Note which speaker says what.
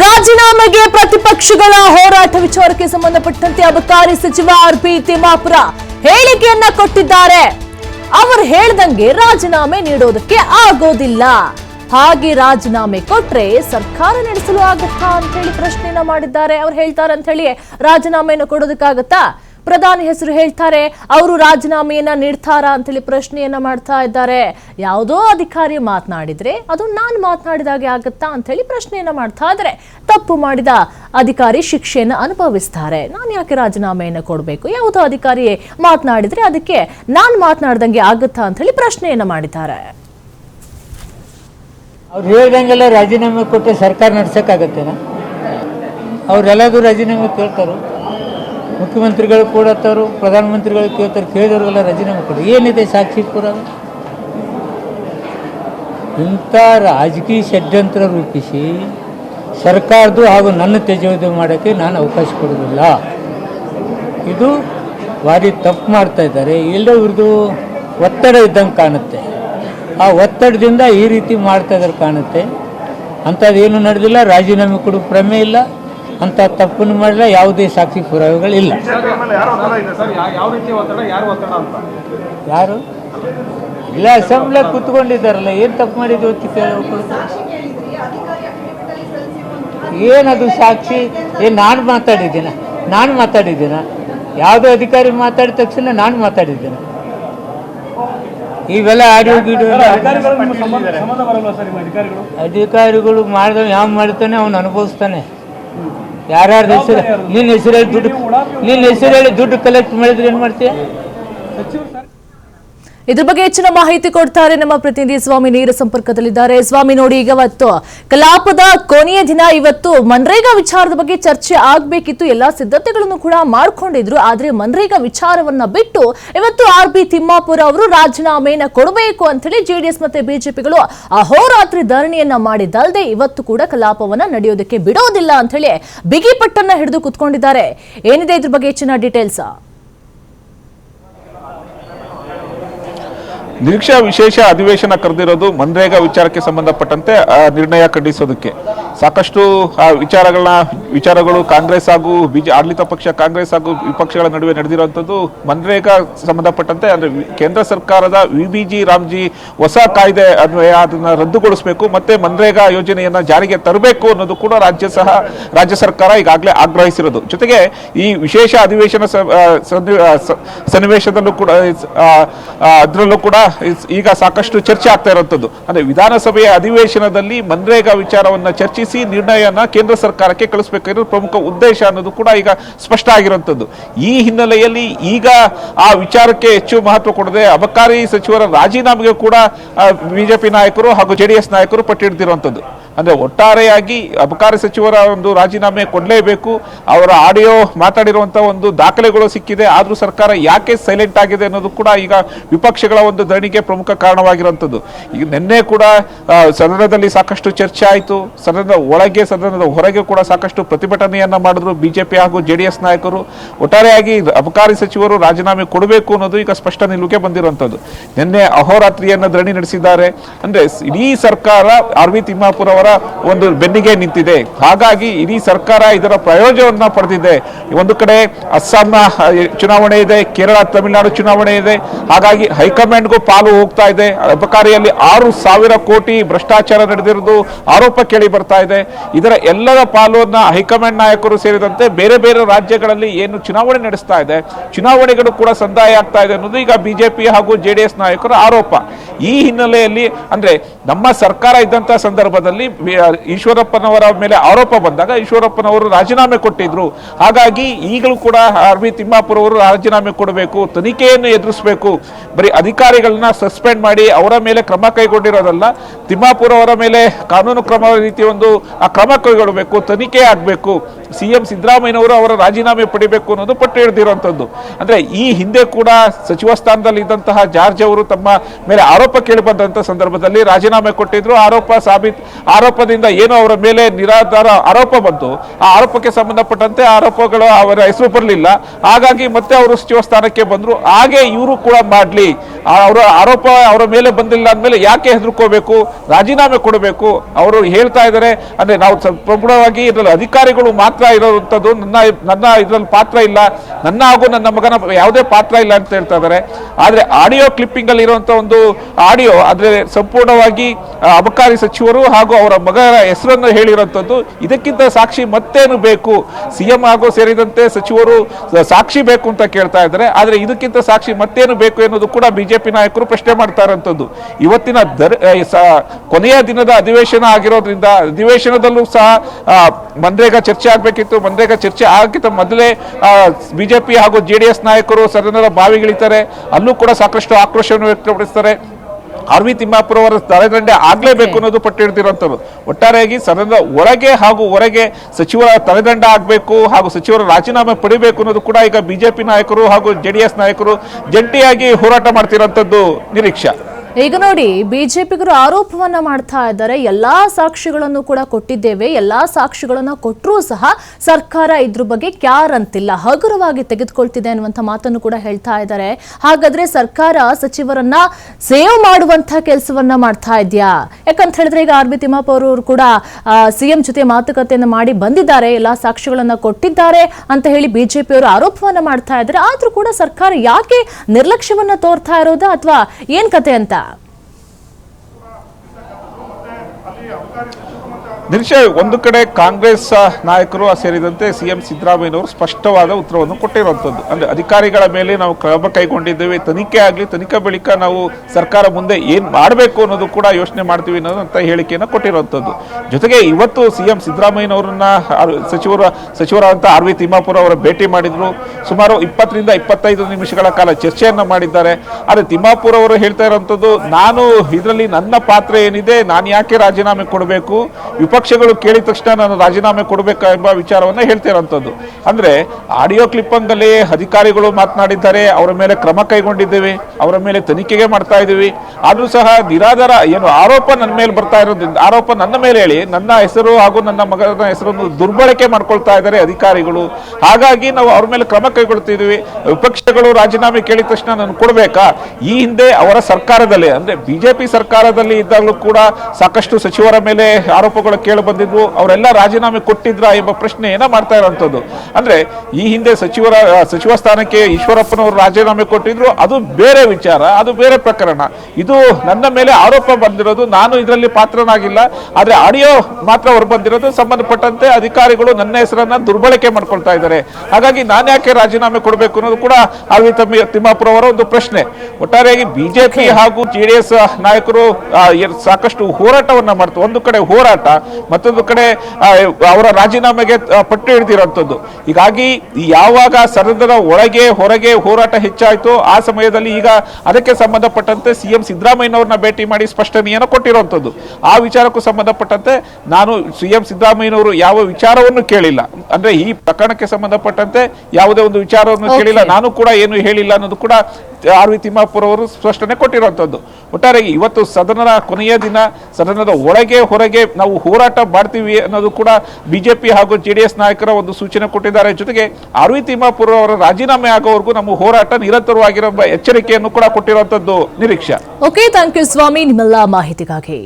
Speaker 1: ರಾಜೀನಾಮೆಗೆ ಪ್ರತಿಪಕ್ಷಗಳ ಹೋರಾಟ ವಿಚಾರಕ್ಕೆ ಸಂಬಂಧಪಟ್ಟಂತೆ ಅಬಕಾರಿ ಸಚಿವ ಆರ್ ಪಿ ತಿಮ್ಮಾಪುರ ಹೇಳಿಕೆಯನ್ನ ಕೊಟ್ಟಿದ್ದಾರೆ. ಅವರು ಹೇಳ್ದಂಗೆ ರಾಜೀನಾಮೆ ನೀಡೋದಕ್ಕೆ ಆಗೋದಿಲ್ಲ. ಹಾಗೆ ರಾಜೀನಾಮೆ ಕೊಟ್ರೆ ಸರ್ಕಾರ ನಡೆಸಲು ಆಗುತ್ತಾ ಅಂತ ಹೇಳಿ ಪ್ರಶ್ನೆಯನ್ನ ಮಾಡಿದ್ದಾರೆ. ಅವ್ರು ಹೇಳ್ತಾರೆ ಅಂತ ಹೇಳಿ ರಾಜೀನಾಮೆಯನ್ನು ಕೊಡೋದಕ್ಕಾಗತ್ತಾ? ಪ್ರಧಾನಿ ಹೆಸರು ಹೇಳ್ತಾರೆ, ಅವರು ರಾಜೀನಾಮೆಯನ್ನ ನೀಡ್ತಾರಾ? ಅಂತೇಳಿ ಪ್ರಶ್ನೆಯನ್ನ ಮಾಡ್ತಾ ಇದ್ದಾರೆ. ಯಾವುದೋ ಅಧಿಕಾರಿ ಮಾತನಾಡಿದ್ರೆ ಅದು ನಾನು ಮಾತನಾಡಿದಾಗೆ ಆಗತ್ತಾ ಅಂತ ಹೇಳಿ ಪ್ರಶ್ನೆಯನ್ನ ಮಾಡ್ತಾ ಇದ್ದಾರೆ ತಪ್ಪು ಮಾಡಿದ ಅಧಿಕಾರಿ ಶಿಕ್ಷೆಯನ್ನು ಅನುಭವಿಸ್ತಾರೆ. ನಾನು ಯಾಕೆ ರಾಜೀನಾಮೆಯನ್ನು ಕೊಡಬೇಕು? ಯಾವುದೋ ಅಧಿಕಾರಿ ಮಾತನಾಡಿದ್ರೆ ಅದಕ್ಕೆ ನಾನು ಮಾತನಾಡ್ದಂಗೆ ಆಗುತ್ತಾ ಅಂತ ಹೇಳಿ ಪ್ರಶ್ನೆಯನ್ನ ಮಾಡಿದ್ದಾರೆ.
Speaker 2: ಅವ್ರು ಹೇಳ್ದಂಗೆಲ್ಲ ರಾಜೀನಾಮೆ ಕೊಟ್ಟರೆ ಸರ್ಕಾರ ನಡ್ಸೋಕ್ಕಾಗತ್ತೇನ? ಅವರೆಲ್ಲದೂ ರಾಜೀನಾಮೆ ಕೇಳ್ತಾರೋ? ಮುಖ್ಯಮಂತ್ರಿಗಳು ಕೊಡತ್ತಾರು ಪ್ರಧಾನಮಂತ್ರಿಗಳು ಕೇಳ್ತಾರೆ, ಕೇಳಿದವ್ರಿಗೆಲ್ಲ ರಾಜೀನಾಮೆ ಕೊಡಿ. ಏನಿದೆ ಸಾಕ್ಷಿ ಪುರಾವೆ ಇಂಥ ರಾಜಕೀಯ ಷಡ್ಯಂತ್ರ ರೂಪಿಸಿ ಸರ್ಕಾರದ್ದು ಹಾಗೂ ನನ್ನ ತೆಜೋದು ಮಾಡೋಕ್ಕೆ ನಾನು ಅವಕಾಶ ಕೊಡೋದಿಲ್ಲ ಇದು ಭಾರಿ ತಪ್ಪು ಮಾಡ್ತಾ ಇದ್ದಾರೆ. ಎಲ್ಲೋ ಇವ್ರದ್ದು ಒತ್ತಡ ಇದ್ದಂಗೆ ಕಾಣುತ್ತೆ. ಆ ಒತ್ತಡದಿಂದ ಈ ರೀತಿ ಮಾಡ್ತಾ ಇದ್ದಾರೆ ಕಾಣುತ್ತೆ. ಅಂಥದ್ದೇನು ನಡೆದಿಲ್ಲ. ರಾಜೀನಾಮೆ ಕೊಡೋ ಪ್ರಮೇಯ ಇಲ್ಲ. ಅಂಥ ತಪ್ಪನ್ನು ಮಾಡಿಲ್ಲ ಯಾವುದೇ ಸಾಕ್ಷಿ ಪುರಾವೆಗಳಿಲ್ಲ
Speaker 3: ಯಾರು? ಅಂತ
Speaker 2: ಇಲ್ಲ, ಅಸೆಂಬ್ಲಿ ಕೂತ್ಕೊಂಡಿದ್ದಾರಲ್ಲ, ಏನು ತಪ್ಪು ಮಾಡಿದ್ರು ಅಂತ ಕೇಳಬೇಕು ಏನದು ಸಾಕ್ಷಿ? ಏನು ನಾನು ಮಾತಾಡಿದ್ದೀನ? ನಾನು ಮಾತಾಡಿದ್ದೀನ? ಯಾವುದೇ ಅಧಿಕಾರಿ ಮಾತಾಡಿದ ತಕ್ಷಣ ನಾನು ಮಾತಾಡಿದ್ದೇನೆ? ಇವೆಲ್ಲ ಆಡಿಯೋ, ಗಿಡಿಯೋ
Speaker 3: ಅಧಿಕಾರಿಗಳು
Speaker 2: ಮಾಡಿದ ಯಾವ ಮಾಡ್ತಾನೆ, ಅವನು ಅನುಭವಿಸ್ತಾನೆ. ಯಾರ್ಯಾರ ಹೆಸರು ನಿನ್ನ ಹೆಸರು ಹೇಳಿ ದುಡ್ಡು ನಿನ್ನ ಹೆಸರು ಹೇಳಿ ದುಡ್ಡು ಕಲೆಕ್ಟ್ ಮಾಡಿದ್ರೆ ಏನು ಮಾಡ್ತೀಯ?
Speaker 1: ಇದ್ರ ಬಗ್ಗೆ ಹೆಚ್ಚಿನ ಮಾಹಿತಿ ಕೊಡ್ತಾರೆ ನಮ್ಮ ಪ್ರತಿನಿಧಿ ಸ್ವಾಮಿ ನೇರ ಸಂಪರ್ಕದಲ್ಲಿದ್ದಾರೆ. ಸ್ವಾಮಿ ನೋಡಿ, ಈಗ ಇವತ್ತು ಕಲಾಪದ ಕೊನೆಯ ದಿನ ಇವತ್ತು ಮನ್ರೇಗಾ ವಿಚಾರದ ಬಗ್ಗೆ ಚರ್ಚೆ ಆಗ್ಬೇಕಿತ್ತು. ಎಲ್ಲಾ ಸಿದ್ಧತೆಗಳನ್ನು ಕೂಡ ಮಾಡ್ಕೊಂಡಿದ್ರು. ಆದ್ರೆ ಮನ್ರೇಗಾ ವಿಚಾರವನ್ನ ಬಿಟ್ಟು ಇವತ್ತು ಆರ್ ಬಿ ತಿಮ್ಮಾಪುರ ಅವರು ರಾಜೀನಾಮೆಯನ್ನ ಕೊಡಬೇಕು ಅಂತ ಹೇಳಿ ಜೆಡಿಎಸ್ ಮತ್ತೆ ಬಿಜೆಪಿಗಳು ಅಹೋರಾತ್ರಿ ಧರಣಿಯನ್ನ ಮಾಡಿದ್ದಲ್ಲದೆ ಇವತ್ತು ಕೂಡ ಕಲಾಪವನ್ನ ನಡೆಯೋದಕ್ಕೆ ಬಿಡೋದಿಲ್ಲ ಅಂತ ಹೇಳಿ ಬಿಗಿ ಪಟ್ಟನ್ನ ಹಿಡಿದು ಕುತ್ಕೊಂಡಿದ್ದಾರೆ. ಏನಿದೆ ಇದ್ರ ಬಗ್ಗೆ ಹೆಚ್ಚಿನ ಡೀಟೇಲ್ಸ್
Speaker 4: ನಿರೀಕ್ಷಾ ವಿಶೇಷ ಅಧಿವೇಶನ ಕರೆದಿರೋದು ಮನ್ರೇಗಾ ವಿಚಾರಕ್ಕೆ ಸಂಬಂಧಪಟ್ಟಂತೆ ನಿರ್ಣಯ ಖಂಡಿಸೋದಕ್ಕೆ. ಸಾಕಷ್ಟು, ಆ, ವಿಚಾರಗಳನ್ನ, ವಿಚಾರಗಳು ಕಾಂಗ್ರೆಸ್ ಹಾಗೂ ಬಿಜೆ, ಆಡಳಿತ ಪಕ್ಷ, ಕಾಂಗ್ರೆಸ್ ಹಾಗೂ ವಿಪಕ್ಷಗಳ ನಡುವೆ ನಡೆದಿರುವಂಥದ್ದು ಮನ್ರೇಗಾ ಸಂಬಂಧಪಟ್ಟಂತೆ, ಅಂದ್ರೆ ಕೇಂದ್ರ ಸರ್ಕಾರದ ವಿ ಬಿ ಜಿ ರಾಮ್ಜಿ ಹೊಸ ಕಾಯ್ದೆ ಅನ್ವಯ, ಅದನ್ನ ರದ್ದುಗೊಳಿಸಬೇಕು, ಮತ್ತೆ ಮನ್ರೇಗಾ ಯೋಜನೆಯನ್ನ ಜಾರಿಗೆ ತರಬೇಕು ಅನ್ನೋದು ಕೂಡ ರಾಜ್ಯ ಸಹ, ರಾಜ್ಯ ಸರ್ಕಾರ ಈಗಾಗಲೇ ಆಗ್ರಹಿಸಿರೋದು. ಜೊತೆಗೆ ಈ ವಿಶೇಷ ಅಧಿವೇಶನ ಸನ್ನಿವೇಶದಲ್ಲೂ ಕೂಡ ಅದರಲ್ಲೂ ಕೂಡ ಈಗ ಸಾಕಷ್ಟು ಚರ್ಚೆ ಆಗ್ತಾ ಇರುವಂಥದ್ದು. ಅಂದ್ರೆ ವಿಧಾನಸಭೆಯ ಅಧಿವೇಶನದಲ್ಲಿ ಮನ್ರೇಗಾ ವಿಚಾರವನ್ನ ಚರ್ಚಿಸಿ ನಿರ್ಣಯನ ಕೇಂದ್ರ ಸರ್ಕಾರಕ್ಕೆ ಕಳಿಸಬೇಕಾಗಿರೋ ಪ್ರಮುಖ ಉದ್ದೇಶ ಅನ್ನೋದು ಕೂಡ ಈಗ ಸ್ಪಷ್ಟ ಆಗಿರುವಂಥದ್ದು. ಈ ಹಿನ್ನೆಲೆಯಲ್ಲಿ ಈಗ ಆ ವಿಚಾರಕ್ಕೆ ಹೆಚ್ಚು ಮಹತ್ವ ಕೊಡದೆ ಅಬಕಾರಿ ಸಚಿವರ ರಾಜೀನಾಮೆಗೆ ಕೂಡ ಬಿಜೆಪಿ ನಾಯಕರು ಹಾಗೂ ಜೆಡಿಎಸ್ ನಾಯಕರು ಪಟ್ಟಿಡ್ತಿರುವಂಥದ್ದು ಅಂದ್ರೆ ಒಟ್ಟಾರೆಯಾಗಿ ಅಬಕಾರಿ ಸಚಿವರ ಒಂದು ರಾಜೀನಾಮೆ ಕೊಡಲೇಬೇಕು. ಅವರ ಆಡಿಯೋ ಮಾತಾಡಿರುವಂಥ ಒಂದು ದಾಖಲೆಗಳು ಸಿಕ್ಕಿದೆ. ಆದರೂ ಸರ್ಕಾರ ಯಾಕೆ ಸೈಲೆಂಟ್ ಆಗಿದೆ ಅನ್ನೋದು ಕೂಡ ಈಗ ವಿಪಕ್ಷಗಳ ಒಂದು ಧರಣಿಗೆ ಪ್ರಮುಖ ಕಾರಣವಾಗಿರುವಂಥದ್ದು. ಈಗ ನಿನ್ನೆ ಕೂಡ ಸದನದಲ್ಲಿ ಸಾಕಷ್ಟು ಚರ್ಚೆ ಆಯಿತು. ಸದನದ ಒಳಗೆ, ಸದನದ ಹೊರಗೆ ಕೂಡ ಸಾಕಷ್ಟು ಪ್ರತಿಭಟನೆಯನ್ನು ಮಾಡಿದ್ರು ಬಿಜೆಪಿ ಹಾಗೂ ಜೆ ಡಿ ಎಸ್ ನಾಯಕರು. ಒಟ್ಟಾರೆಯಾಗಿ ಅಬಕಾರಿ ಸಚಿವರು ರಾಜೀನಾಮೆ ಕೊಡಬೇಕು ಅನ್ನೋದು ಈಗ ಸ್ಪಷ್ಟ ನಿಲುವಿಗೆ ಬಂದಿರುವಂಥದ್ದು. ನಿನ್ನೆ ಅಹೋರಾತ್ರಿಯನ್ನು ಧರಣಿ ನಡೆಸಿದ್ದಾರೆ. ಅಂದ್ರೆ ಇಡೀ ಸರ್ಕಾರ ಆರ್ ವಿ ತಿಮ್ಮಾಪುರ ಅವರ ಒಂದು ಬೆನ್ನಿಗೆ ನಿಂತಿದೆ. ಹಾಗಾಗಿ ಇಡೀ ಸರ್ಕಾರ ಇದರ ಪ್ರಯೋಜನವನ್ನು ಪಡೆದಿದೆ. ಒಂದು ಕಡೆ ಅಸ್ಸಾಂನ ಚುನಾವಣೆ ಇದೆ, ಕೇರಳ, ತಮಿಳುನಾಡು ಚುನಾವಣೆ ಇದೆ. ಹಾಗಾಗಿ ಹೈಕಮಾಂಡ್ಗೂ ಪಾಲು ಹೋಗ್ತಾ ಇದೆ. ಅಬಕಾರಿಯಲ್ಲಿ ಆರು ಸಾವಿರ ಕೋಟಿ ಭ್ರಷ್ಟಾಚಾರ ನಡೆದಿರೋದು ಆರೋಪ ಕೇಳಿ ಬರ್ತಾ ಇದೆ. ಇದರ ಎಲ್ಲರ ಪಾಲನ್ನ ಹೈಕಮಾಂಡ್ ನಾಯಕರು ಸೇರಿದಂತೆ ಬೇರೆ ಬೇರೆ ರಾಜ್ಯಗಳಲ್ಲಿ ಏನು ಚುನಾವಣೆ ನಡೆಸ್ತಾ ಇದೆ, ಚುನಾವಣೆಗಳು ಕೂಡ ಸಂದಾಯ ಆಗ್ತಾ ಇದೆ ಅನ್ನೋದು ಈಗ ಬಿಜೆಪಿ ಹಾಗೂ ಜೆಡಿಎಸ್ ನಾಯಕರ ಆರೋಪ. ಈ ಹಿನ್ನೆಲೆಯಲ್ಲಿ ಅಂದ್ರೆ ನಮ್ಮ ಸರ್ಕಾರ ಇದ್ದಂತ ಸಂದರ್ಭದಲ್ಲಿ ಈಶ್ವರಪ್ಪನವರ ಮೇಲೆ ಆರೋಪ ಬಂದಾಗ ಈಶ್ವರಪ್ಪನವರು ರಾಜೀನಾಮೆ ಕೊಟ್ಟಿದ್ರು. ಹಾಗಾಗಿ ಈಗಲೂ ಕೂಡ ಆರ್ ಬಿ ತಿಮ್ಮಾಪುರ ಅವರು ರಾಜೀನಾಮೆ ಕೊಡಬೇಕು, ತನಿಖೆಯನ್ನು ಎದುರಿಸಬೇಕು. ಬರೀ ಅಧಿಕಾರಿಗಳನ್ನ ಸಸ್ಪೆಂಡ್ ಮಾಡಿ ಅವರ ಮೇಲೆ ಕ್ರಮ ಕೈಗೊಂಡಿರೋದಲ್ಲ, ತಿಮ್ಮಾಪುರ ಅವರ ಮೇಲೆ ಕಾನೂನು ಕ್ರಮ ರೀತಿ ಒಂದು, ಆ ಕ್ರಮ ಕೈಗೊಳ್ಳಬೇಕು, ತನಿಖೆ ಆಗಬೇಕು. ಸಿ ಎಂ ಸಿದ್ದರಾಮಯ್ಯನವರು ಅವರ ರಾಜೀನಾಮೆ ಪಡಿಬೇಕು ಅನ್ನೋದು ಪಟ್ಟು ಹಿಡಿದಿರುವಂಥದ್ದು ಅಂದ್ರೆ ಈ ಹಿಂದೆ ಕೂಡ ಸಚಿವ ಸ್ಥಾನದಲ್ಲಿ ಇದ್ದಂತಹ ಜಾರ್ಜ್ ಅವರು ತಮ್ಮ ಮೇಲೆ ಆರೋಪ ಕೇಳಿ ಬಂದಂತ ಸಂದರ್ಭದಲ್ಲಿ ರಾಜೀನಾಮೆ ಕೊಟ್ಟಿದ್ರು. ಆರೋಪ ಸಾಬೀತ್ ಆರೋಪದಿಂದ ಏನು ಅವರ ಮೇಲೆ ನಿರಾಧಾರ ಆರೋಪ ಬಂತು. ಆ ಆರೋಪಕ್ಕೆ ಸಂಬಂಧಪಟ್ಟಂತೆ ಆರೋಪಗಳು ಅವರ ಹೆಸರು ಬರಲಿಲ್ಲ. ಹಾಗಾಗಿ ಮತ್ತೆ ಅವರು ಸಚಿವ ಸ್ಥಾನಕ್ಕೆ ಬಂದರು. ಹಾಗೆ ಇವರು ಕೂಡ ಮಾಡ್ಲಿ. ಅವರ ಆರೋಪ ಅವರ ಮೇಲೆ ಬಂದಿಲ್ಲ ಅಂದಮೇಲೆ ಯಾಕೆ ಹೆದರ್ಕೋಬೇಕು? ರಾಜೀನಾಮೆ ಕೊಡಬೇಕು. ಅವರು ಹೇಳ್ತಾ ಇದ್ದಾರೆ. ಅಂದರೆ ನಾವು ಸ- ಇದರಲ್ಲಿ ಅಧಿಕಾರಿಗಳು ಮಾತ್ರ ಇರೋವಂಥದ್ದು. ನನ್ನ ನನ್ನ ಇದರಲ್ಲಿ ಪಾತ್ರ ಇಲ್ಲ. ನನ್ನ ಹಾಗೂ ನನ್ನ ಮಗನ ಯಾವುದೇ ಪಾತ್ರ ಇಲ್ಲ ಅಂತ ಹೇಳ್ತಾ ಇದ್ದಾರೆ. ಆದರೆ ಆಡಿಯೋ ಕ್ಲಿಪ್ಪಿಂಗ್ ಅಲ್ಲಿ ಇರುವಂತ ಒಂದು ಆಡಿಯೋ, ಆದರೆ ಸಂಪೂರ್ಣವಾಗಿ ಅಬಕಾರಿ ಸಚಿವರು ಹಾಗೂ ಅವರ ಮಗನ ಹೆಸರನ್ನು ಹೇಳಿರೋಂಥದ್ದು ಇದಕ್ಕಿಂತ ಸಾಕ್ಷಿ ಮತ್ತೇನು ಬೇಕು? ಸಿ ಎಂ ಹಾಗೂ ಸೇರಿದಂತೆ ಸಚಿವರು ಸಾಕ್ಷಿ ಬೇಕು ಅಂತ ಕೇಳ್ತಾ ಇದ್ದಾರೆ, ಆದರೆ ಇದಕ್ಕಿಂತ ಸಾಕ್ಷಿ ಮತ್ತೇನು ಬೇಕು ಎನ್ನುವುದು ಕೂಡ ಬಿಜೆಪಿ ನಾಯಕರು ಪ್ರಶ್ನೆ ಮಾಡ್ತಾ ಇರೋಂಥದ್ದು ಇವತ್ತಿನ ದರ್ ಕೊನೆಯ ದಿನದ ಅಧಿವೇಶನ ಆಗಿರೋದ್ರಿಂದ, ಅಧಿವೇಶನದಲ್ಲೂ ಸಹ ಮನ್ರೇಗಾ ಚರ್ಚೆ ಆಗಬೇಕಿತ್ತು. ಮನ್ರೇಗಾ ಚರ್ಚೆ ಆಗಕ್ಕಿಂತ ಮೊದಲೇ ಬಿಜೆಪಿ ಹಾಗೂ ಜೆ ಡಿ ಎಸ್ ನಾಯಕರು ಸದನದ ಬಾವಿಗಿಳಿತಾರೆ. ಅಲ್ಲೂ ಕೂಡ ಸಾಕಷ್ಟು ಆಕ್ರೋಶವನ್ನು ವ್ಯಕ್ತಪಡಿಸ್ತಾರೆ. ಆರ್ ವಿ ತಿಮ್ಮಾಪುರ ಅವರ ತಲೆದಂಡೆ ಆಗ್ಲೇಬೇಕು ಅನ್ನೋದು ಪಟ್ಟು ಹಿಡಿದಿರುವಂತದ್ದು ಒಟ್ಟಾರೆಯಾಗಿ ಸದನದ ಹೊರಗೆ ಹಾಗೂ ಹೊರಗೆ ಸಚಿವರ ತಲೆದಂಡ ಆಗಬೇಕು ಹಾಗೂ ಸಚಿವರ ರಾಜೀನಾಮೆ ಪಡಿಬೇಕು ಅನ್ನೋದು ಕೂಡ ಈಗ ಬಿಜೆಪಿ ನಾಯಕರು ಹಾಗೂ ಜೆಡಿಎಸ್ ನಾಯಕರು ಜಂಟಿಯಾಗಿ ಹೋರಾಟ ಮಾಡ್ತಿರೋಂಥದ್ದು ನಿರೀಕ್ಷಾ.
Speaker 1: ಈಗ ನೋಡಿ, ಬಿಜೆಪಿಗರು ಆರೋಪವನ್ನ ಮಾಡ್ತಾ ಇದ್ದಾರೆ. ಎಲ್ಲಾ ಸಾಕ್ಷಿಗಳನ್ನು ಕೂಡ ಕೊಟ್ಟಿದ್ದೇವೆ. ಎಲ್ಲಾ ಸಾಕ್ಷಿಗಳನ್ನ ಕೊಟ್ಟರೂ ಸಹ ಸರ್ಕಾರ ಇದ್ರ ಬಗ್ಗೆ ಕ್ಯಾರ್ ಅಂತಿಲ್ಲ. ಹಗುರವಾಗಿ ತೆಗೆದುಕೊಳ್ತಿದೆ ಅನ್ನುವಂಥ ಮಾತನ್ನು ಕೂಡ ಹೇಳ್ತಾ ಇದ್ದಾರೆ. ಹಾಗಾದ್ರೆ ಸರ್ಕಾರ ಸಚಿವರನ್ನ ಸೇವ್ ಮಾಡುವಂತ ಕೆಲಸವನ್ನ ಮಾಡ್ತಾ ಇದೆಯಾ? ಯಾಕಂತ ಹೇಳಿದ್ರೆ ಈಗ ಆರ್ ಬಿ ತಿಮ್ಮಪ್ಪ ಅವರು ಕೂಡ ಸಿಎಂ ಜೊತೆ ಮಾತುಕತೆಯನ್ನು ಮಾಡಿ ಬಂದಿದ್ದಾರೆ. ಎಲ್ಲಾ ಸಾಕ್ಷಿಗಳನ್ನ ಕೊಟ್ಟಿದ್ದಾರೆ ಅಂತ ಹೇಳಿ ಬಿಜೆಪಿಯವರು ಆರೋಪವನ್ನ ಮಾಡ್ತಾ ಇದ್ದಾರೆ. ಆದ್ರೂ ಕೂಡ ಸರ್ಕಾರ ಯಾಕೆ ನಿರ್ಲಕ್ಷ್ಯವನ್ನ ತೋರ್ತಾ ಇರೋದಾ? ಅಥವಾ ಏನ್ ಕತೆ ಅಂತ?
Speaker 4: ನಿರೀಕ್ಷೆ, ಒಂದು ಕಡೆ ಕಾಂಗ್ರೆಸ್ ನಾಯಕರು ಸೇರಿದಂತೆ ಸಿಎಂ ಸಿದ್ದರಾಮಯ್ಯನವರು ಸ್ಪಷ್ಟವಾದ ಉತ್ತರವನ್ನು ಕೊಟ್ಟಿರುವಂಥದ್ದು. ಅಂದರೆ ಅಧಿಕಾರಿಗಳ ಮೇಲೆ ನಾವು ಕ್ರಮ ಕೈಗೊಂಡಿದ್ದೇವೆ. ತನಿಖೆ ಆಗಲಿ, ತನಿಖೆ ಬಳಿಕ ನಾವು ಸರ್ಕಾರ ಮುಂದೆ ಏನು ಮಾಡಬೇಕು ಅನ್ನೋದು ಕೂಡ ಯೋಚನೆ ಮಾಡ್ತೀವಿ ಅನ್ನೋದಂಥ ಹೇಳಿಕೆಯನ್ನು ಕೊಟ್ಟಿರುವಂಥದ್ದು. ಜೊತೆಗೆ ಇವತ್ತು ಸಿಎಂ ಸಿದ್ದರಾಮಯ್ಯನವರನ್ನ ಆರ್- ಸಚಿವರ, ಸಚಿವರಾದಂಥ ಆರ್ ವಿ ತಿಮ್ಮಾಪುರ ಅವರ ಭೇಟಿ ಮಾಡಿದ್ರು. ಸುಮಾರು ಇಪ್ಪತ್ತರಿಂದ ಇಪ್ಪತ್ತೈದು ನಿಮಿಷಗಳ ಕಾಲ ಚರ್ಚೆಯನ್ನು ಮಾಡಿದ್ದಾರೆ. ಆದರೆ ತಿಮ್ಮಾಪುರ ಅವರು ಹೇಳ್ತಾ ಇರೋಂಥದ್ದು, ನಾನು ಇದರಲ್ಲಿ ನನ್ನ ಪಾತ್ರ ಏನಿದೆ, ನಾನು ಯಾಕೆ ರಾಜೀನಾಮೆ ಕೊಡಬೇಕು? ವಿಪಕ್ಷಗಳು ಕೇಳಿದ ತಕ್ಷಣ ನಾನು ರಾಜೀನಾಮೆ ಕೊಡಬೇಕು ಎಂಬ ವಿಚಾರವನ್ನ ಹೇಳ್ತಾ ಇರೋಂಥದ್ದು. ಅಂದ್ರೆ ಆಡಿಯೋ ಕ್ಲಿಪ್ಪಂಗಲ್ಲಿ ಅಧಿಕಾರಿಗಳು ಮಾತನಾಡಿದ್ದಾರೆ, ಅವರ ಮೇಲೆ ಕ್ರಮ ಕೈಗೊಂಡಿದ್ದೇವೆ, ಅವರ ಮೇಲೆ ತನಿಖೆಗೆ ಮಾಡ್ತಾ ಇದ್ದೀವಿ. ಆದರೂ ಸಹ ನಿರಾಧಾರ ಏನು ಆರೋಪ ನನ್ನ ಮೇಲೆ ಬರ್ತಾ ಇರೋದ್ರಿಂದ, ಆರೋಪ ನನ್ನ ಮೇಲೆ ಹೇಳಿ, ನನ್ನ ಹೆಸರು ಹಾಗೂ ನನ್ನ ಮಗನ ಹೆಸರನ್ನು ದುರ್ಬಳಕೆ ಮಾಡ್ಕೊಳ್ತಾ ಇದ್ದಾರೆ ಅಧಿಕಾರಿಗಳು. ಹಾಗಾಗಿ ನಾವು ಅವ್ರ ಮೇಲೆ ಕ್ರಮ ಕೈಗೊಳ್ತಿದ್ದೀವಿ ವಿಪಕ್ಷಗಳು ರಾಜೀನಾಮೆ ಕೇಳಿದ ತಕ್ಷಣ ನಾನು ಕೊಡಬೇಕಾ? ಈ ಹಿಂದೆ ಅವರ ಸರ್ಕಾರದಲ್ಲಿ, ಅಂದ್ರೆ ಬಿಜೆಪಿ ಸರ್ಕಾರದಲ್ಲಿ ಇದ್ದಾಗಲೂ ಕೂಡ ಸಾಕಷ್ಟು ಸಚಿವರ ಮೇಲೆ ಆರೋಪಗಳು ಕೇಳಿ ಬಂದಿದ್ವು. ಅವರೆಲ್ಲ ರಾಜೀನಾಮೆ ಕೊಟ್ಟಿದ್ರ ಎಂಬ ಪ್ರಶ್ನೆ ಏನೋ ಮಾಡ್ತಾ ಇರುವಂತದ್ದು ಅಂದ್ರೆ ಈ ಹಿಂದೆ ಸಚಿವರ, ಸಚಿವ ಸ್ಥಾನಕ್ಕೆ ಈಶ್ವರಪ್ಪನವರು ರಾಜೀನಾಮೆ ಕೊಟ್ಟಿದ್ರು. ಅದು ಬೇರೆ ವಿಚಾರ, ಅದು ಬೇರೆ ಪ್ರಕರಣ. ಇದು ನನ್ನ ಮೇಲೆ ಆರೋಪ ಬಂದಿರೋದು. ನಾನು ಇದರಲ್ಲಿ ಪಾತ್ರನಾಗಿಲ್ಲ. ಆದ್ರೆ ಆಡಿಯೋ ಮಾತ್ರ ಹೊರಬಂದಿರೋದು ಸಂಬಂಧಪಟ್ಟಂತೆ ಅಧಿಕಾರಿಗಳು ನನ್ನ ಹೆಸರನ್ನ ದುರ್ಬಳಕೆ ಮಾಡ್ಕೊಳ್ತಾ ಇದ್ದಾರೆ. ಹಾಗಾಗಿ ನಾನು ಯಾಕೆ ರಾಜೀನಾಮೆ ಕೊಡಬೇಕು ಅನ್ನೋದು ಕೂಡ ಆರ್ವಿ ತಮ್ಮ ತಮ್ಮಿ- ತಿಮ್ಮಾಪುರ ಅವರ ಒಂದು ಪ್ರಶ್ನೆ. ಒಟ್ಟಾರೆಯಾಗಿ ಬಿಜೆಪಿ ಹಾಗೂ ಜೆಡಿಎಸ್ ನಾಯಕರು ಸಾಕಷ್ಟು ಹೋರಾಟವನ್ನ ಮಾಡ್ತಾರೆ ಒಂದು ಕಡೆ ಹೋರಾಟ ಮತ್ತೊಂದು ಕಡೆ ಅವರ ರಾಜೀನಾಮೆಗೆ ಪಟ್ಟು ಹಿಡಿದಿರುವಂತದ್ದು ಹೀಗಾಗಿ ಯಾವಾಗ ಸದನದ ಒಳಗೆ ಹೊರಗೆ ಹೋರಾಟ ಹೆಚ್ಚಾಯಿತು ಆ ಸಮಯದಲ್ಲಿ ಈಗ ಅದಕ್ಕೆ ಸಂಬಂಧಪಟ್ಟಂತೆ ಸಿಎಂ ಸಿದ್ದರಾಮಯ್ಯನವ್ರನ್ನ ಭೇಟಿ ಮಾಡಿ ಸ್ಪಷ್ಟನೆಯನ್ನು ಕೊಟ್ಟಿರುವಂತದ್ದು ಆ ವಿಚಾರಕ್ಕೂ ಸಂಬಂಧಪಟ್ಟಂತೆ ನಾನು ಸಿಎಂ ಸಿದ್ದರಾಮಯ್ಯನವರು ಯಾವ ವಿಚಾರವನ್ನು ಕೇಳಿಲ್ಲ. ಅಂದ್ರೆ ಈ ಪ್ರಕರಣಕ್ಕೆ ಸಂಬಂಧಪಟ್ಟಂತೆ ಯಾವುದೇ ಒಂದು ವಿಚಾರವನ್ನು ಕೇಳಿಲ್ಲ. ನಾನು ಕೂಡ ಏನು ಹೇಳಿಲ್ಲ ಅನ್ನೋದು ಕೂಡ ಆರ್ ವಿ ತಿಮ್ಮಾಪುರ ಅವರು ಸ್ಪಷ್ಟನೆ ಕೊಟ್ಟಿರುವಂತದ್ದು. ಒಟ್ಟಾರೆ ಇವತ್ತು ಸದನದ ಕೊನೆಯ ದಿನ ಸದನದ ಒಳಗೆ ಹೊರಗೆ ನಾವು ಹೋರಾಟ ಮಾಡ್ತೀವಿ ಅನ್ನೋದು ಕೂಡ ಬಿಜೆಪಿ ಹಾಗೂ ಜೆಡಿಎಸ್ ನಾಯಕರ ಒಂದು ಸೂಚನೆ ಕೊಟ್ಟಿದ್ದಾರೆ. ಜೊತೆಗೆ ಆರ್ ವಿ ತಿಮ್ಮಾಪುರ ಅವರ ರಾಜೀನಾಮೆ ಆಗೋವರೆಗೂ ನಮ್ಮ ಹೋರಾಟ ನಿರಂತರವಾಗಿರೋ ಎಚ್ಚರಿಕೆಯನ್ನು ಕೂಡ ಕೊಟ್ಟಿರುವಂತದ್ದು ನಿರೀಕ್ಷೆ.
Speaker 1: ಓಕೆ ಥ್ಯಾಂಕ್ ಯು ಸ್ವಾಮಿ ನಿಮ್ಮೆಲ್ಲ ಮಾಹಿತಿಗಾಗಿ.